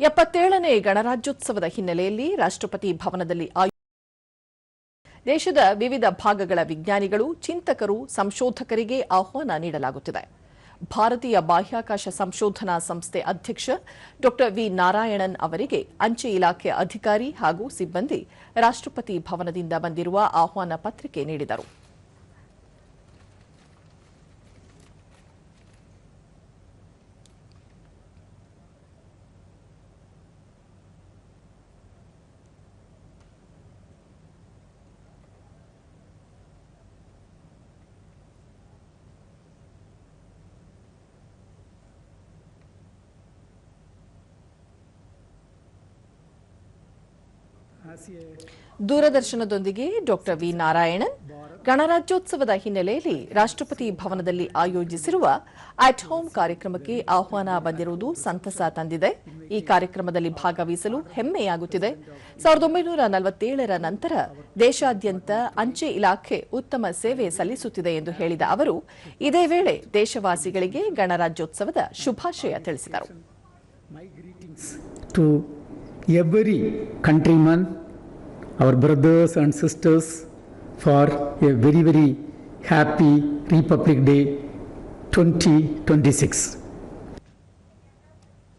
ಎಪ್ಪತ್ತೇಳನೇ ಗಣರಾಜ್ಯೋತ್ಸವದ ಹಿನ್ನೆಲೆಯಲ್ಲಿ ರಾಷ್ಟ್ರಪತಿ ಭವನದಲ್ಲಿ ದೇಶದ ವಿವಿಧ ಭಾಗಗಳ ವಿಜ್ಞಾನಿಗಳು, ಚಿಂತಕರು, ಸಂಶೋಧಕರಿಗೆ ಆಹ್ವಾನ ನೀಡಲಾಗುತ್ತಿದೆ. ಭಾರತೀಯ ಬಾಹ್ಯಾಕಾಶ ಸಂಶೋಧನಾ ಸಂಸ್ಥೆ ಅಧ್ಯಕ್ಷ ಡಾ ವಿ ನಾರಾಯಣನ್ ಅವರಿಗೆ ಅಂಚೆ ಇಲಾಖೆ ಅಧಿಕಾರಿ ಹಾಗೂ ಸಿಬ್ಬಂದಿ ರಾಷ್ಟ್ರಪತಿ ಭವನದಿಂದ ಬಂದಿರುವ ಆಹ್ವಾನ ಪತ್ರಿಕೆ ನೀಡಿದರು. ದೂರದರ್ಶನದೊಂದಿಗೆ ಡಾ ವಿ ನಾರಾಯಣನ್ ಗಣರಾಜ್ಯೋತ್ಸವದ ಹಿನ್ನೆಲೆಯಲ್ಲಿ ರಾಷ್ಟ್ರಪತಿ ಭವನದಲ್ಲಿ ಆಯೋಜಿಸಿರುವ ಅಟ್ ಹೋಮ್ ಕಾರ್ಯಕ್ರಮಕ್ಕೆ ಆಹ್ವಾನ ಬಂದಿರುವುದು ಸಂತಸ ತಂದಿದೆ. ಈ ಕಾರ್ಯಕ್ರಮದಲ್ಲಿ ಭಾಗವಹಿಸಲು ಹೆಮ್ಮೆಯಾಗುತ್ತಿದೆ. ಸಾವಿರದ ಒಂಬೈನೂರ ನಲವತ್ತೇಳರ ನಂತರ ದೇಶಾದ್ಯಂತ ಅಂಚೆ ಇಲಾಖೆ ಉತ್ತಮ ಸೇವೆ ಸಲ್ಲಿಸುತ್ತಿದೆ ಎಂದು ಹೇಳಿದ ಅವರು ಇದೇ ವೇಳೆ ದೇಶವಾಸಿಗಳಿಗೆ ಗಣರಾಜ್ಯೋತ್ಸವದ ಶುಭಾಶಯ ತಿಳಿಸಿದರು. Our brothers and sisters, for a very, very happy Republic Day 2026.